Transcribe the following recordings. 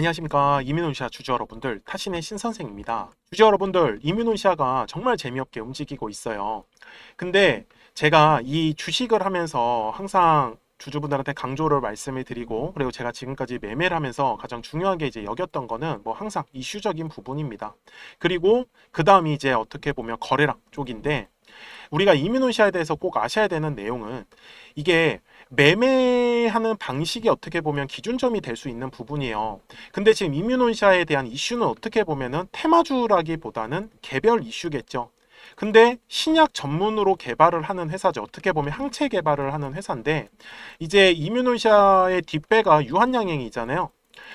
안녕하십니까. 이민훈시아 주주 여러분들 타신의 신선생입니다. 주주 여러분들 이민훈시아가 정말 재미없게 움직이고 있어요. 근데 제가 이 주식을 하면서 항상 주주분들한테 강조를 말씀을 드리고 그리고 제가 지금까지 매매를 하면서 가장 중요하게 이제 여겼던 거는 뭐 항상 이슈적인 부분입니다. 그리고 그 다음이 이제 어떻게 보면 거래량 쪽인데 우리가 이민훈시아에 대해서 꼭 아셔야 되는 내용은 이게 매매하는 방식이 어떻게 보면 기준점이 될 수 있는 부분이에요. 근데 지금 이뮤논샤에 대한 이슈는 어떻게 보면은 테마주라기보다는 개별 이슈겠죠. 근데 신약 전문으로 개발을 하는 회사죠. 어떻게 보면 항체 개발을 하는 회사인데 이제 이뮤논샤의 뒷배가 유한양행이잖아요.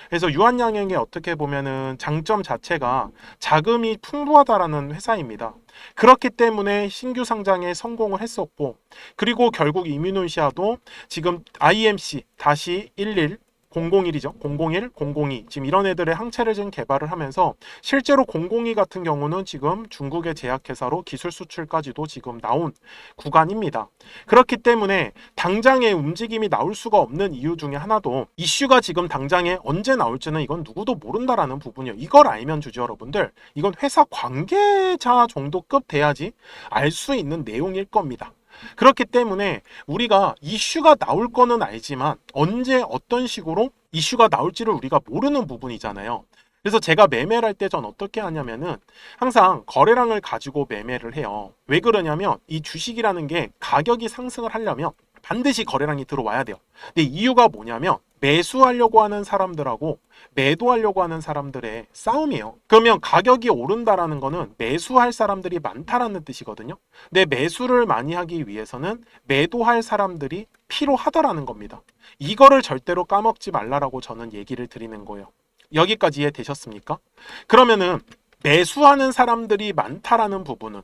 그래서 유한양행의 어떻게 보면은 장점 자체가 자금이 풍부하다라는 회사입니다. 그렇기 때문에 신규 상장에 성공을 했었고 그리고 결국 이뮤논시아도 지금 IMC 다시 11 001이죠. 001, 002 지금 이런 애들의 항체를 지금 개발을 하면서 실제로 002 같은 경우는 지금 중국의 제약회사로 기술 수출까지도 지금 나온 구간입니다. 그렇기 때문에 당장의 움직임이 나올 수가 없는 이유 중에 하나도 이슈가 지금 당장에 언제 나올지는 이건 누구도 모른다라는 부분이에요. 이걸 알면 주주 여러분들 이건 회사 관계자 정도급 돼야지 알 수 있는 내용일 겁니다. 그렇기 때문에 우리가 이슈가 나올 거는 알지만 언제 어떤 식으로 이슈가 나올지를 우리가 모르는 부분이잖아요. 그래서 제가 매매를 할 때 전 어떻게 하냐면은 항상 거래량을 가지고 매매를 해요. 왜 그러냐면 이 주식이라는 게 가격이 상승을 하려면 반드시 거래량이 들어와야 돼요. 근데 이유가 뭐냐면 매수하려고 하는 사람들하고 매도하려고 하는 사람들의 싸움이에요. 그러면 가격이 오른다라는 거는 매수할 사람들이 많다라는 뜻이거든요. 근데 매수를 많이 하기 위해서는 매도할 사람들이 필요하다라는 겁니다. 이거를 절대로 까먹지 말라라고 저는 얘기를 드리는 거예요. 여기까지 이해 되셨습니까? 그러면은 매수하는 사람들이 많다라는 부분은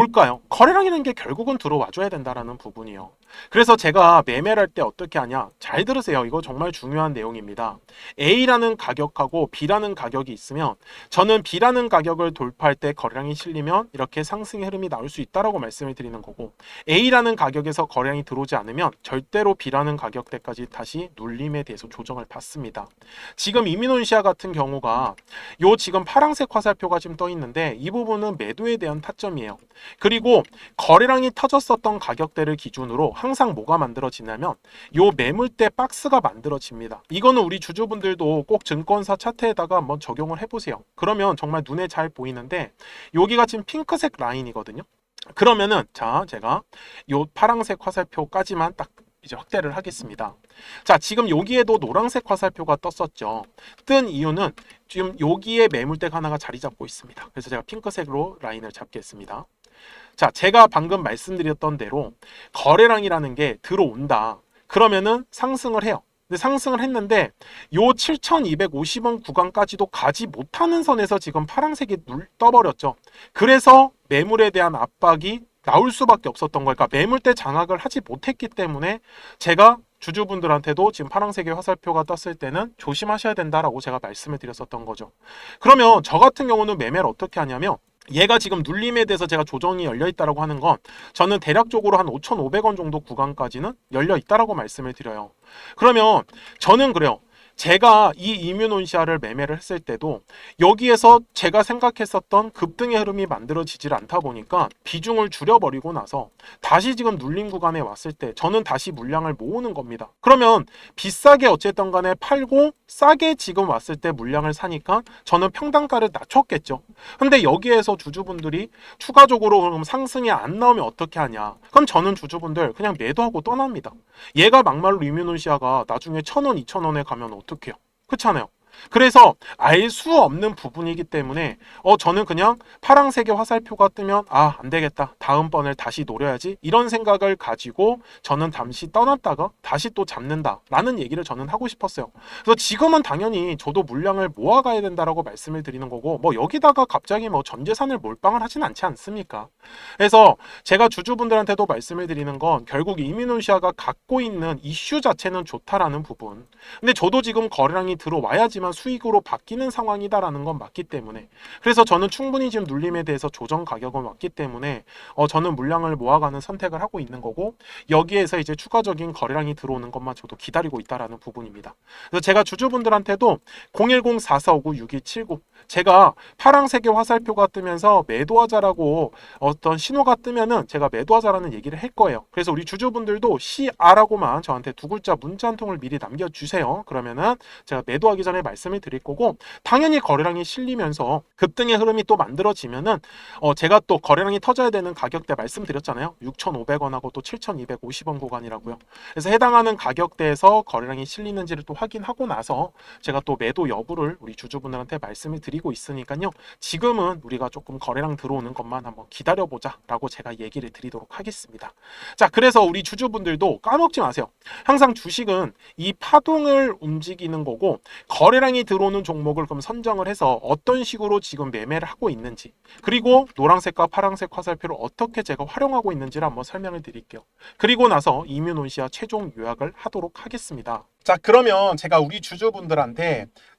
뭘까요? 거래량이라는 게 결국은 들어와줘야 된다라는 부분이요. 그래서 제가 매매를 할 때 어떻게 하냐? 잘 들으세요. 이거 정말 중요한 내용입니다. A라는 가격하고 B라는 가격이 있으면 저는 B라는 가격을 돌파할 때 거래량이 실리면 이렇게 상승의 흐름이 나올 수 있다라고 말씀을 드리는 거고 A라는 가격에서 거래량이 들어오지 않으면 절대로 B라는 가격대까지 다시 눌림에 대해서 조정을 받습니다. 지금 이민온시아 같은 경우가 요 지금 파란색 화살표가 지금 떠 있는데 이 부분은 매도에 대한 타점이에요. 그리고 거래량이 터졌었던 가격대를 기준으로 항상 뭐가 만들어지냐면 요 매물대 박스가 만들어집니다. 이거는 우리 주주분들도 꼭 증권사 차트에다가 한번 적용을 해보세요. 그러면 정말 눈에 잘 보이는데 여기가 지금 핑크색 라인이거든요. 그러면은 자 제가 요 파란색 화살표까지만 딱 이제 확대를 하겠습니다. 자, 지금 여기에도 노란색 화살표가 떴었죠. 뜬 이유는 지금 여기에 매물대가 하나가 자리 잡고 있습니다. 그래서 제가 핑크색으로 라인을 잡겠습니다. 자, 제가 방금 말씀드렸던 대로 거래량이라는 게 들어온다. 그러면은 상승을 해요. 근데 상승을 했는데 요 7,250원 구간까지도 가지 못하는 선에서 지금 파란색이 눌 떠버렸죠. 그래서 매물에 대한 압박이 나올 수밖에 없었던 거니까 그러니까 매물대 장악을 하지 못했기 때문에 제가 주주분들한테도 지금 파란색의 화살표가 떴을 때는 조심하셔야 된다라고 제가 말씀을 드렸었던 거죠. 그러면 저 같은 경우는 매매를 어떻게 하냐면 얘가 지금 눌림에 대해서 제가 조정이 열려 있다라고 하는 건 저는 대략적으로 한 5,500원 정도 구간까지는 열려 있다라고 말씀을 드려요. 그러면 저는 그래요. 제가 이 이뮤논시아를 매매를 했을 때도 여기에서 제가 생각했었던 급등의 흐름이 만들어지질 않다 보니까 비중을 줄여버리고 나서 다시 지금 눌림 구간에 왔을 때 저는 다시 물량을 모으는 겁니다. 그러면 비싸게 어쨌든 간에 팔고 싸게 지금 왔을 때 물량을 사니까 저는 평단가를 낮췄겠죠. 근데 여기에서 주주분들이 추가적으로 그럼 상승이 안 나오면 어떻게 하냐? 그럼 저는 주주분들 그냥 매도하고 떠납니다. 얘가 막말로 이뮤논시아가 나중에 천 원, 이천 원에 가면 어 떡해요? 그렇잖아요. 그래서 알 수 없는 부분이기 때문에 어 저는 그냥 파랑색의 화살표가 뜨면 아 안 되겠다 다음번을 다시 노려야지 이런 생각을 가지고 저는 잠시 떠났다가 다시 또 잡는다 라는 얘기를 저는 하고 싶었어요. 그래서 지금은 당연히 저도 물량을 모아가야 된다라고 말씀을 드리는 거고 뭐 여기다가 갑자기 뭐 전 재산을 몰빵을 하진 않지 않습니까? 그래서 제가 주주분들한테도 말씀을 드리는 건 결국 이민훈시아가 갖고 있는 이슈 자체는 좋다라는 부분 근데 저도 지금 거래량이 들어와야지 만 수익으로 바뀌는 상황이다라는 건 맞기 때문에 그래서 저는 충분히 지금 눌림에 대해서 조정 가격은 왔기 때문에 어, 저는 물량을 모아가는 선택을 하고 있는 거고 여기에서 이제 추가적인 거래량이 들어오는 것만 저도 기다리고 있다라는 부분입니다. 그래서 제가 주주분들한테도 010-4459-6279 제가 파랑색의 화살표가 뜨면서 매도하자라고 어떤 신호가 뜨면은 제가 매도하자라는 얘기를 할 거예요. 그래서 우리 주주분들도 CR라고만 저한테 두 글자 문자 한 통을 미리 남겨주세요. 그러면은 제가 매도하기 전에 말씀을 드릴 거고 당연히 거래량이 실리면서 급등의 흐름이 또 만들어지면은 어 제가 또 거래량이 터져야 되는 가격대 말씀드렸잖아요. 6,500원하고 또 7,250원 구간이라고요. 그래서 해당하는 가격대에서 거래량이 실리는지를 또 확인하고 나서 제가 또 매도 여부를 우리 주주분들한테 말씀을 드리고 있으니까요. 지금은 우리가 조금 거래량 들어오는 것만 한번 기다려보자라고 제가 얘기를 드리도록 하겠습니다. 자, 그래서 우리 주주분들도 까먹지 마세요. 항상 주식은 이 파동을 움직이는 거고 거래 량이 들어오는 종목을 그럼 선정을 해서 어떤 식으로 지금 매매를 하고 있는지 그리고 노란색과 파란색 화살표를 어떻게 제가 활용하고 있는지를 한번 설명을 드릴게요. 그리고 나서 이뮤논시아 최종 요약을 하도록 하겠습니다. 자, 그러면 제가 우리 주주분들한테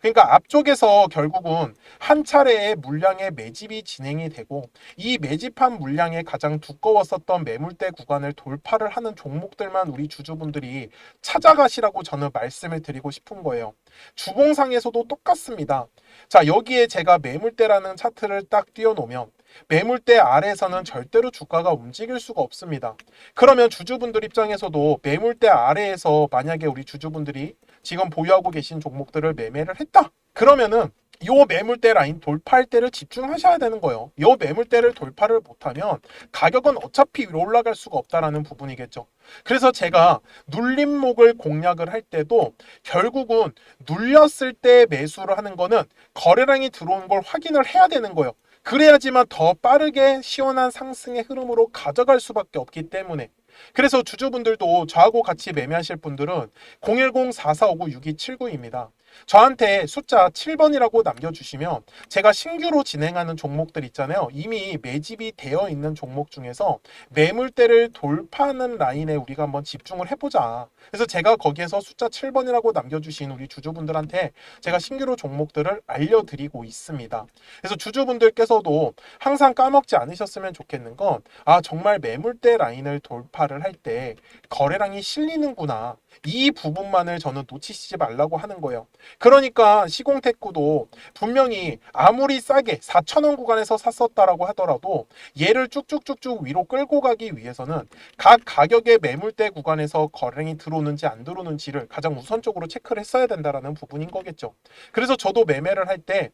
그러니까 앞쪽에서 결국은 한 차례의 물량의 매집이 진행이 되고 이 매집한 물량의 가장 두꺼웠었던 매물대 구간을 돌파를 하는 종목들만 우리 주주분들이 찾아가시라고 저는 말씀을 드리고 싶은 거예요. 주봉상에서도 똑같습니다. 자, 여기에 제가 매물대라는 차트를 딱 띄워놓으면 매물대 아래에서는 절대로 주가가 움직일 수가 없습니다. 그러면 주주분들 입장에서도 매물대 아래에서 만약에 우리 주주분들이 지금 보유하고 계신 종목들을 매매를 했다. 그러면은 요 매물대 라인 돌파할 때를 집중하셔야 되는 거예요. 요 매물대를 돌파를 못하면 가격은 어차피 위로 올라갈 수가 없다라는 부분이겠죠. 그래서 제가 눌림목을 공략을 할 때도 결국은 눌렸을 때 매수를 하는 거는 거래량이 들어온 걸 확인을 해야 되는 거예요. 그래야지만 더 빠르게 시원한 상승의 흐름으로 가져갈 수밖에 없기 때문에 그래서 주주분들도 저하고 같이 매매하실 분들은 010-4459-6279입니다. 저한테 숫자 7번이라고 남겨주시면 제가 신규로 진행하는 종목들 있잖아요. 이미 매집이 되어 있는 종목 중에서 매물대를 돌파하는 라인에 우리가 한번 집중을 해보자. 그래서 제가 거기에서 숫자 7번이라고 남겨주신 우리 주주분들한테 제가 신규로 종목들을 알려드리고 있습니다. 그래서 주주분들께서도 항상 까먹지 않으셨으면 좋겠는 건, 아, 정말 매물대 라인을 돌파를 할 때 거래량이 실리는구나. 이 부분만을 저는 놓치시지 말라고 하는 거예요. 그러니까 시공테크도 분명히 아무리 싸게 4천원 구간에서 샀었다라고 하더라도 얘를 쭉쭉쭉쭉 위로 끌고 가기 위해서는 각 가격의 매물대 구간에서 거래량이 들어오는지 안 들어오는지를 가장 우선적으로 체크를 했어야 된다라는 부분인 거겠죠. 그래서 저도 매매를 할때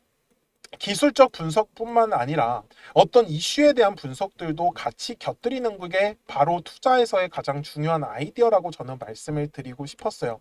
기술적 분석뿐만 아니라 어떤 이슈에 대한 분석들도 같이 곁들이는 게 바로 투자에서의 가장 중요한 아이디어라고 저는 말씀을 드리고 싶었어요.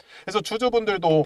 그래서 주주분들도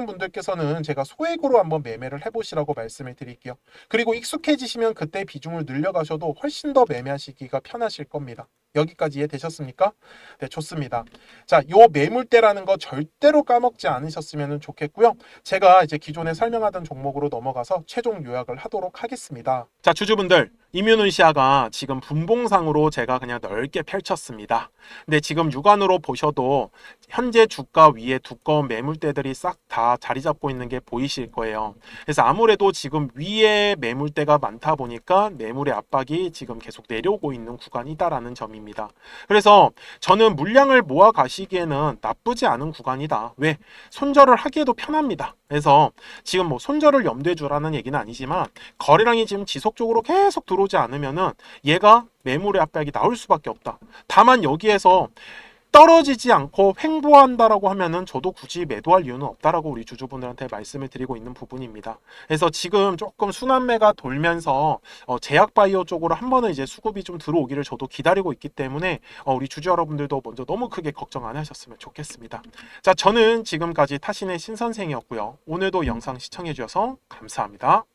분들께서는 제가 소액으로 한번 매매를 해보시라고 말씀을 드릴게요. 그리고 익숙해지시면 그때 비중을 늘려가셔도 훨씬 더 매매하시기가 편하실 겁니다. 여기까지 이해되셨습니까? 네, 좋습니다. 자, 요 매물대라는 거 절대로 까먹지 않으셨으면 좋겠고요. 제가 이제 기존에 설명하던 종목으로 넘어가서 최종 요약을 하도록 하겠습니다. 자, 주주분들, 이뮤눈시아가 지금 분봉상으로 제가 그냥 넓게 펼쳤습니다. 근데 지금 육안으로 보셔도 현재 주가 위에 두꺼운 매물대들이 싹 다 자리 잡고 있는 게 보이실 거예요. 그래서 아무래도 지금 위에 매물대가 많다 보니까 매물의 압박이 지금 계속 내려오고 있는 구간이다라는 점입니다. 그래서 저는 물량을 모아 가시기에는 나쁘지 않은 구간이다. 왜? 손절을 하기에도 편합니다. 그래서 지금 뭐 손절을 염두에 두라는 얘기는 아니지만 거래량이 지금 지속적으로 계속 들어오지 않으면은 얘가 매물의 압박이 나올 수밖에 없다. 다만 여기에서 떨어지지 않고 횡보한다라고 하면은 저도 굳이 매도할 이유는 없다라고 우리 주주분들한테 말씀을 드리고 있는 부분입니다. 그래서 지금 조금 순환매가 돌면서 어, 제약 바이오 쪽으로 한 번은 이제 수급이 좀 들어오기를 저도 기다리고 있기 때문에 어, 우리 주주 여러분들도 먼저 너무 크게 걱정 안 하셨으면 좋겠습니다. 자, 저는 지금까지 타신의 신선생이었고요. 오늘도 영상 시청해 주셔서 감사합니다.